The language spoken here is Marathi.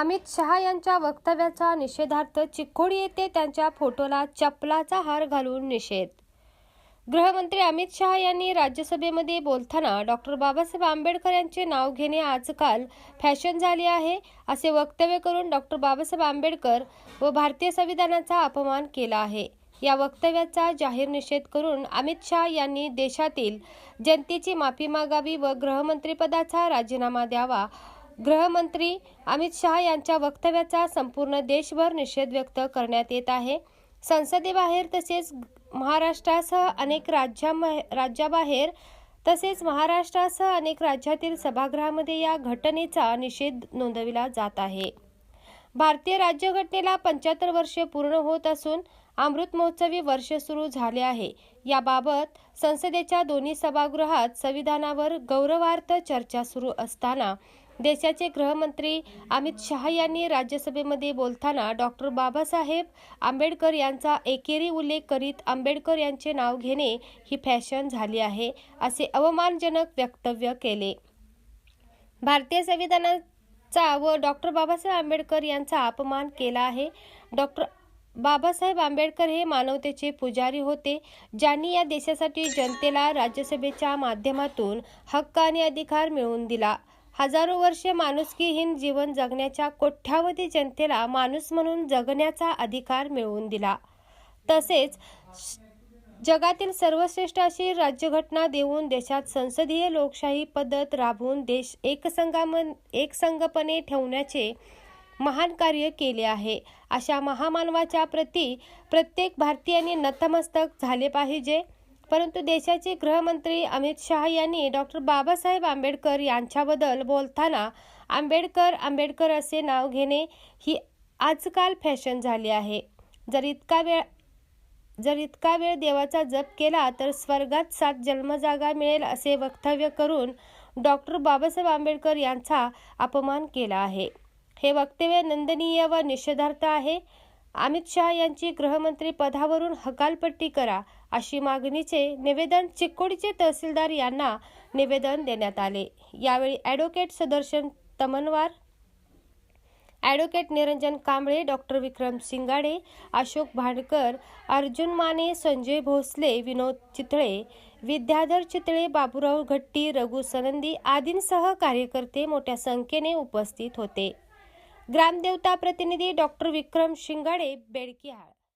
अमित शहा यांच्या वक्तव्याचा निषेधार्थ चिखोडी येथे त्यांच्या फोटोला चपलाचा हार घालून निषेध. गृहमंत्री अमित शहा यांनी राज्यसभेमध्ये बोलताना डॉक्टर बाबासाहेब आंबेडकर यांचे नाव घेणे आजकाल फॅशन झाले आहे असे वक्तव्य करून डॉक्टर बाबासाहेब आंबेडकर व भारतीय संविधानाचा अपमान केला आहे. या वक्तव्याचा जाहीर निषेध करून अमित शहा यांनी देशातील जनतेची माफी मागावी व गृहमंत्रीपदाचा राजीनामा द्यावा गृहमंत्री अमित शहा यांच्या वक्तव्याचा संपूर्ण देशभर निषेध व्यक्त करण्यात येत आहे. संसदेबाहेर तसेच महाराष्ट्रासह अनेक राज्या राज्याबाहेर तसेच महाराष्ट्रासह अनेक राज्यातील सभागृहामध्ये या घटनेचा निषेध नोंदविला जात आहे. भारतीय राज्यघटनेला पंच्याहत्तर वर्षे पूर्ण होत असून अमृत महोत्सवी वर्ष सुरू झाले आहे. याबाबत संसदेच्या दोन्ही सभागृहात संविधानावर गौरवार्थ चर्चा सुरू असताना देशाचे गृहमंत्री अमित शहा यांनी राज्यसभेमध्ये बोलताना डॉक्टर बाबासाहेब आंबेडकर यांचा एकेरी उल्लेख करीत आंबेडकर यांचे नाव घेणे ही फॅशन झाली आहे असे अवमानजनक वक्तव्य केले. भारतीय संविधानाचा व डॉक्टर बाबासाहेब आंबेडकर यांचा अपमान केला आहे. डॉक्टर बाबासाहेब आंबेडकर हे मानवतेचे पुजारी होते ज्यांनी या देशासाठी जनतेला राज्यसभेच्या माध्यमातून हक्क आणि अधिकार मिळवून दिला. हजारो वर्षे माणुसकीहीन जीवन जगण्याच्या कोट्यावधी जनतेला माणूस म्हणून जगण्याचा अधिकार मिळवून दिला. तसेच जगातील सर्वश्रेष्ठ अशी राज्यघटना देऊन देशात संसदीय लोकशाही पद्धत राबवून देश एकसंगाम एकसंगपणे ठेवण्याचे महान कार्य केले आहे. अशा महामानवाच्या प्रती प्रत्येक भारतीयांनी नतमस्तक झाले पाहिजे. परंतु देशाचे गृहमंत्री अमित शहा यांनी डॉक्टर बाबासाहेब आंबेडकर यांच्याबद्दल बोलताना आंबेडकर आंबेडकर असे नाव घेणे ही आजकाल फॅशन झाली आहे. जर इतका वेळ जर इतका वेळ देवाचा जप केला तर स्वर्गात सात जन्मजागा मिळेल असे वक्तव्य करून डॉक्टर बाबासाहेब आंबेडकर यांचा अपमान केला आहे. हे वक्तव्य नंदनीय व निषेधार्थ आहे. अमित शहा यांची गृहमंत्री पदावरून हकालपट्टी करा अशी मागणीचे निवेदन चिकोडीचे तहसीलदार यांना निवेदन देण्यात आले. यावेळी advocate Sudarshan Tamanwar advocate Niranjan Kamble doctor Vikram Singade Ashok Bhandkar Arjun Mane Sanjay Bhosale Vinod Chitale Vidyadhar Chitale Baburao Ghatti Raghu Sanandi आदींसह कार्यकर्ते मोठ्या संख्येने उपस्थित होते. ग्रामदेवता प्रतिनिधी डॉक्टर विक्रम शिंगाडे बेडकिहाळ